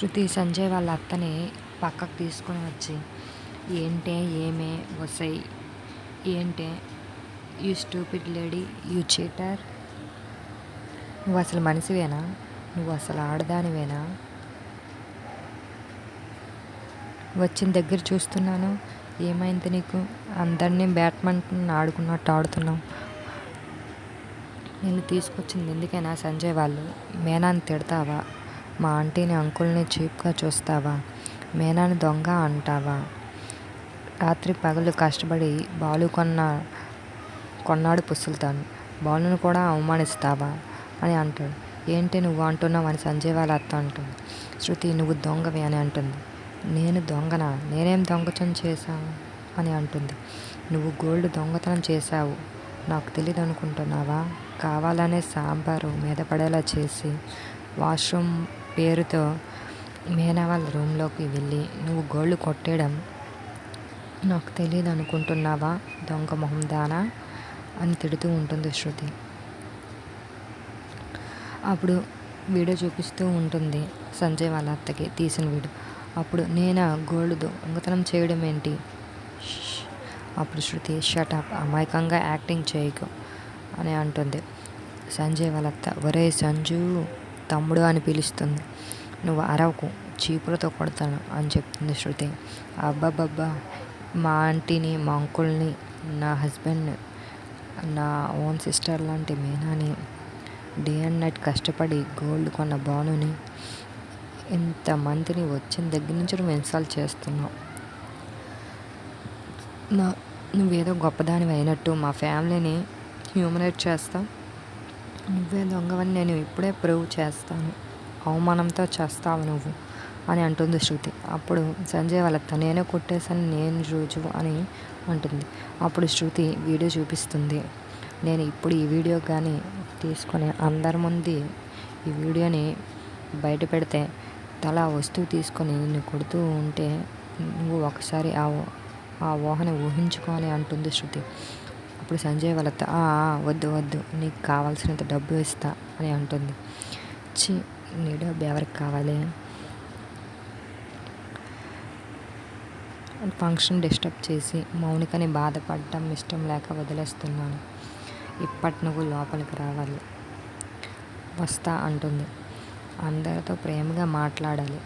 శృతి సంజయ్ వాళ్ళ అత్తని పక్కకు తీసుకొని వచ్చి ఏంటే ఏమే వసై ఏంటే you stupid lady you cheater? నువ్వు అసలు మనిషివేనా? నువ్వు అసలు ఆడదానివేనా? వచ్చిన దగ్గర చూస్తున్నాను. ఏమైంది నీకు? అందరినీ బ్యాట్మెంటన్ ఆడుకున్నట్టు ఆడుతున్నావు. నేను తీసుకొచ్చింది ఎందుకైనా సంజయ్ వాళ్ళు? మేనాన్ని తిడతావా? మా ఆంటీని అంకుల్ని చీప్గా చూస్తావా? మేనాని దొంగ అంటావా? రాత్రి పగలు కష్టపడి బాలు కొన్న కొన్నాడు పుసులుతాను. బాలును కూడా అవమానిస్తావా? అని అంటాడు. ఏంటి నువ్వు అంటున్నావు అని సంజయ్ వాళ్ళ అత్త అంటుంది. శృతి నువ్వు దొంగవి అని అంటుంది. నేను దొంగనా? నేనేం దొంగతనం చేశాను అని అంటుంది. నువ్వు గోల్డ్ దొంగతనం చేశావు. నాకు తెలియదు అనుకుంటున్నావా? కావాలనే సాంబారు మీద పడేలా చేసి వాష్రూమ్ పేరుతో మేనా వాళ్ళ రూమ్లోకి వెళ్ళి నువ్వు గోళ్ళు కొట్టేయడం నాకు తెలియదు అనుకుంటున్నావా దొంగ మొహం దానా అని తిడుతూ ఉంటుంది శృతి. అప్పుడు వీడియో చూపిస్తూ ఉంటుంది సంజయ్ వాళ్ళ అత్తకి తీసిన వీడియో. అప్పుడు నేనా గోల్డ్ దొంగతనం చేయడం ఏంటి? అప్పుడు శృతి షటప్ అమాయకంగా యాక్టింగ్ చేయకు అని అంటుంది. సంజయ్ వాళ్ళ అత్త ఒరే సంజు తమ్ముడు అని పిలుస్తుంది. నువ్వు అరవకు చీపులతో కొడతాను అని చెప్తుంది శృతి. అబ్బాబ్బా మా ఆంటీని మా అంకుల్ని నా హస్బెండ్ నా ఓన్ సిస్టర్ లాంటి మీనాని డే అండ్ నైట్ కష్టపడి గోల్డ్ కొన్న బానుని ఇంతమందిని వచ్చిన దగ్గర నుంచి నువ్వు ఇన్స్టాల్ చేస్తున్నావు. నా నువ్వేదో గొప్పదానివి అయినట్టు మా ఫ్యామిలీని హ్యూమినేట్ చేస్తావు. నువ్వే దొంగవని నేను ఇప్పుడే ప్రూవ్ చేస్తాను. అవమానంతో చేస్తావు నువ్వు అని అంటుంది శృతి. అప్పుడు సంజయ్ వాళ్ళ నేనే కొట్టేశాను నేను రోజు అని అంటుంది. అప్పుడు శృతి వీడియో చూపిస్తుంది. నేను ఇప్పుడు ఈ వీడియో కానీ తీసుకొని అందరి ముందు ఈ వీడియోని బయట పెడితే తల వస్తువు తీసుకొని నిన్ను కొడుతూ ఉంటే నువ్వు ఒకసారి ఆ ఆ ఊహని ఊహించుకోవాలి అంటుంది శృతి. అప్పుడు సంజయ్ వాళ్ళ "ఆ, వద్దు వద్దు నీకు కావాల్సినంత డబ్బు ఇస్తా అని అంటుంది. చి నీ డబ్బు ఎవరికి కావాలి? ఫంక్షన్ డిస్టర్బ్ చేసి మౌనికని బాధపడటం ఇష్టం లేక వదిలేస్తున్నాను. ఇప్పటి నువ్వు లోపలికి రావాలి. వస్తా అంటుంది. అందరితో ప్రేమగా మాట్లాడాలి.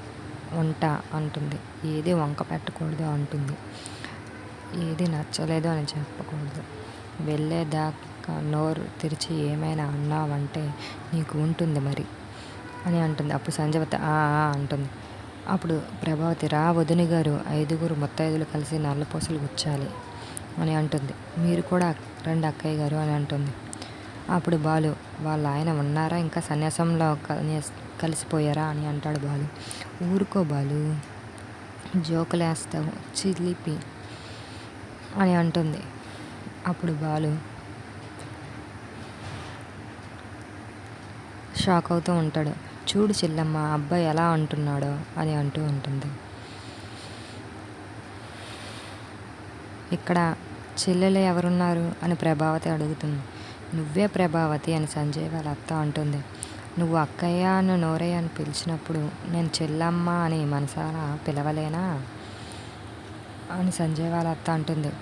ఉంటా అంటుంది. ఏది వంక పెట్టకూడదు అంటుంది. ఏది నచ్చలేదు అని చెప్పకూడదు. వెళ్ళేదాకా నోరు తెరిచి ఏమైనా అన్నావంటే నీకు ఉంటుంది మరి. అని అంటుంది. అప్పుడు సంజవత "ఆ, అంటుంది. అప్పుడు ప్రభావతి రా వదిని గారు ఐదుగురు ముత్తైదులు కలిసి నల్లపూసలు గుచ్చాలి అని అంటుంది. మీరు కూడా రండి అక్కయ్య గారు అని అంటుంది. అప్పుడు బాలు వాళ్ళ ఆయన ఉన్నారా? ఇంకా సన్యాసంలో కలిసిపోయారా? అని అంటాడు బాలు. ఊరుకో బాలు జోకులేస్తావు చిలిపి అని అంటుంది. అప్పుడు బాలు షాక్ అవుతూ ఉంటాడు. చూడు చెల్లమ్మ అబ్బాయి ఎలా అంటున్నాడో అని అంటూ ఉంటుంది. ఇక్కడ చెల్లెలు ఎవరున్నారు అని ప్రభావతి అడుగుతుంది. నువ్వే ప్రభావతి అని సంజయ్ వాళ్ళ అత్త అంటుంది. నువ్వు అక్కయ్య అని నోరయ్య అని పిలిచినప్పుడు నేను చెల్లమ్మ అని మనసారా పిలవలేనా అని సంజయ్ వాళ్ళ అత్త అంటుంది.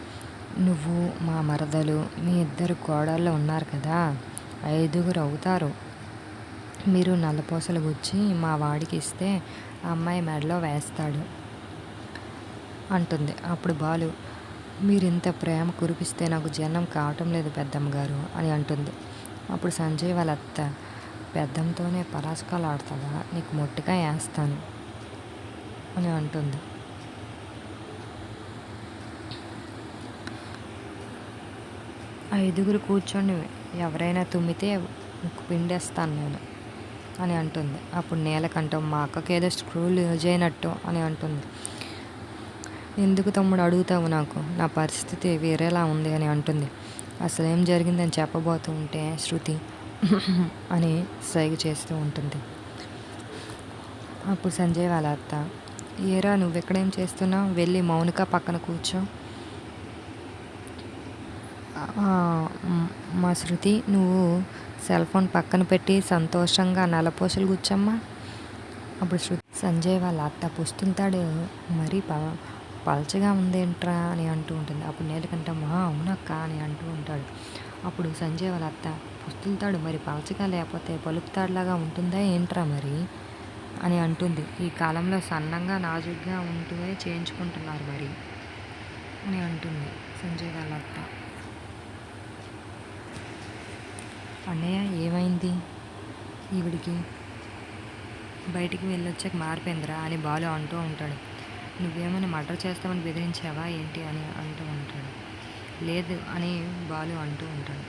నువ్వు మా మరదలు మీ ఇద్దరు కోడళ్ళు ఉన్నారు కదా ఐదుగురు అవుతారు. మీరు నల్లపూసలు గుచ్చి మా వాడికి ఇస్తే అమ్మాయి మెడలో వేస్తాడు అంటుంది. అప్పుడు బాలు మీరు ఇంత ప్రేమ కురిపిస్తే నాకు జనం కావటం లేదు పెద్దమ్మ గారు అని అంటుంది. అప్పుడు సంజయ్ వాళ్ళ అత్త పెద్దంతోనే పరాసకాలు ఆడతావా? నీకు మొట్టిగా వేస్తాను అని అంటుంది. ఐదుగురు కూర్చొని ఎవరైనా తుమ్మితే ముక్కు పిండేస్తాను నేను. అని అంటుంది. అప్పుడు నేలకంటాం మా అక్కకి ఏదో స్క్రూలు యూజ్ అయినట్టు అని అంటుంది. ఎందుకు తమ్ముడు అడుగుతావు నాకు? నా పరిస్థితి వేరేలా ఉంది అని అంటుంది. అసలు ఏం జరిగిందని చెప్పబోతూ ఉంటే శృతి అని సైగ చేస్తూ ఉంటుంది. అప్పుడు సంజయ్ వాళ్ళ అత్త ఏరా నువ్వు ఎక్కడేం చేస్తున్నావు? వెళ్ళి మౌనిక పక్కన కూర్చో. మా శృతి నువ్వు సెల్ ఫోన్ పక్కన పెట్టి సంతోషంగా నలపోసలు కూర్చమ్మా అప్పుడు శృతి సంజయ్ వాళ్ళ అత్త పుస్తుంటాడు. మరీ ప పలచగా ఉందేంట్రా అని అంటూ ఉంటుంది. అప్పుడు నేలకంటే మహా అవునక్క అని అంటూ ఉంటాడు. అప్పుడు సంజయ్ వాళ్ళ అత్త పుస్తుంటాడు. మరి పలచగా లేకపోతే పలుపుతాడులాగా ఉంటుందా ఏంట్రా మరి అని అంటుంది. ఈ కాలంలో సన్నంగా నాజుగ్గా ఉంటూనే చేయించుకుంటున్నారు మరి అని అంటుంది సంజయ్ వాళ్ళ అత్త. అన్నయ్య ఏమైంది? ఈవిడికి బయటికి వెళ్ళొచ్చాక మారిపోయిందిరా అని బాలు అంటూ ఉంటాడు. నువ్వేమైనా మర్డర్ చేస్తామని బెదిరించావా ఏంటి అని అంటూ ఉంటాడు. లేదు అని బాలు అంటూ ఉంటాడు.